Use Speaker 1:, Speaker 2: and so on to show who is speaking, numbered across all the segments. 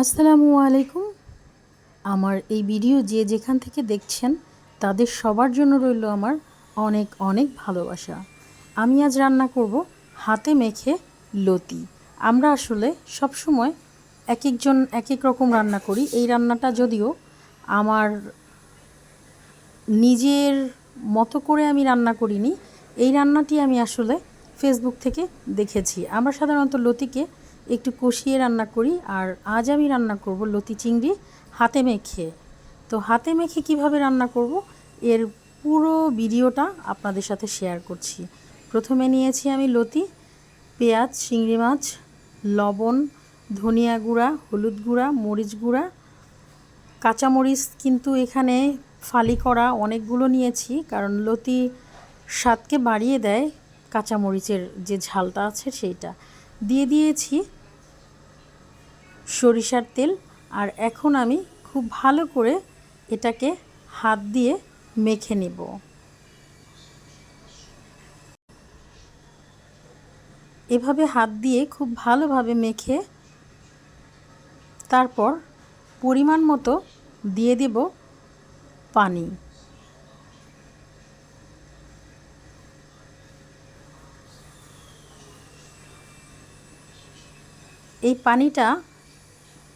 Speaker 1: আসসালামু আলাইকুম। আমার এই ভিডিও যে যেখান থেকে দেখছেন, তাদের সবার জন্য রইল আমার অনেক অনেক ভালোবাসা। আমি আজ রান্না করব হাতে মেখে লতি। আমরা আসলে সব সময় এক একজন এক এক রকম রান্না করি। এই রান্নাটা যদিও আমার নিজের মতো করে আমি রান্না করিনি, এই রান্নাটি আমি আসলে ফেসবুক থেকে দেখেছি। আমরা সাধারণত লতিকে একটু কষিয়ে রান্না করি আর আজ আমি রান্না করব লতি চিংড়ি হাতে মেখে। তো হাতে মেখে কীভাবে রান্না করব এর পুরো ভিডিওটা আপনাদের সাথে শেয়ার করছি। প্রথমে নিয়েছি আমি লতি, পেঁয়াজ, চিংড়ি মাছ, লবণ, ধনিয়া গুঁড়া, হলুদ গুঁড়া, মরিচ গুঁড়া, কাঁচামরিচ কিন্তু এখানে ফালি করা অনেকগুলো নিয়েছি কারণ লতি স্বাদকে বাড়িয়ে দেয় কাঁচামরিচের যে ঝালটা আছে সেইটা। দিয়ে দিয়েছি সরিষার তেল আর এখন আমি খুব ভালো করে এটাকে হাত দিয়ে মেখে নেব। এভাবে হাত দিয়ে খুব ভালোভাবে মেখে তারপর পরিমাণ মতো দিয়ে দেব পানি। এই পানিটা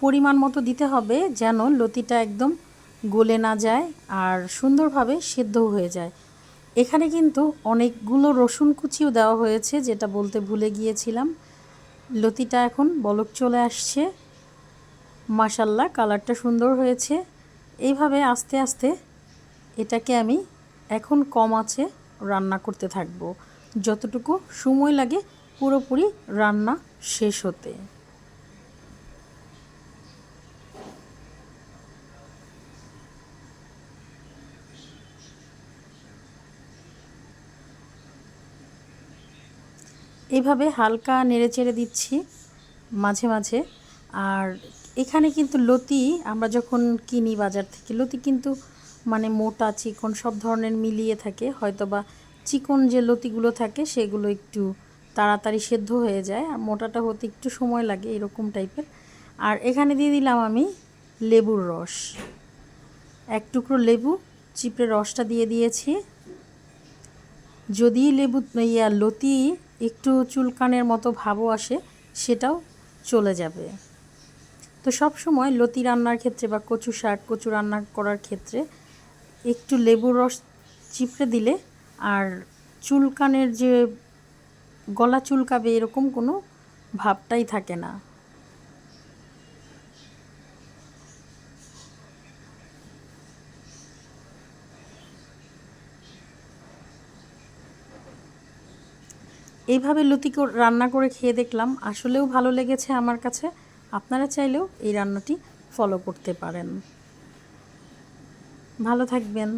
Speaker 1: পরিমাণ মতো দিতে হবে যেন লতিটা একদম গলে না যায় আর সুন্দরভাবে সেদ্ধ হয়ে যায়। এখানে কিন্তু অনেকগুলো রসুন কুচিও দেওয়া হয়েছে, যেটা বলতে ভুলে গিয়েছিলাম। লতিটা এখন বলক চলে আসছে। মাসাল্লাহ কালারটা সুন্দর হয়েছে। এইভাবে আস্তে আস্তে এটাকে আমি এখন কম আছে রান্না করতে থাকব। যতটুকু সময় লাগে পুরোপুরি রান্না শেষ হতে। এইভাবে হালকা নেড়ে চেড়ে দিচ্ছি মাঝে মাঝে। আর এখানে কিন্তু লতি আমরা যখন কিনি বাজার থেকে, লতি কিন্তু মানে মোটা, চিকন সব ধরনের মিলিয়ে থাকে। হয়তো বা চিকন যে লতিগুলো থাকে, সেগুলো একটু তাড়াতাড়ি সেদ্ধ হয়ে যায়। আর মোটাটা হতে একটু সময় লাগে এরকম টাইপের। আর এখানে দিয়ে দিলাম আমি লেবুর রস। এক টুকরো লেবু, চিপড়ে রসটা দিয়ে দিয়েছি। যদি লেবু, ইয়া লতি একটু চুলকানের মতো ভাবও আসে, সেটাও চলে যাবে। তো সব সময় লতি রান্নার ক্ষেত্রে বা কচু শাক, কচু রান্না করার ক্ষেত্রে একটু লেবুর রস চিপড়ে দিলে আর চুলকানের যে গলা চুলকাবে এরকম কোনো ভাবটাই থাকে না। এইভাবে লুতি রান্না করে খেয়ে দেখলাম। আসলেও ভালো লেগেছে আমার কাছে। আপনারা চাইলেও এই রান্নাটি ফলো করতে পারেন। ভালো থাকবেন।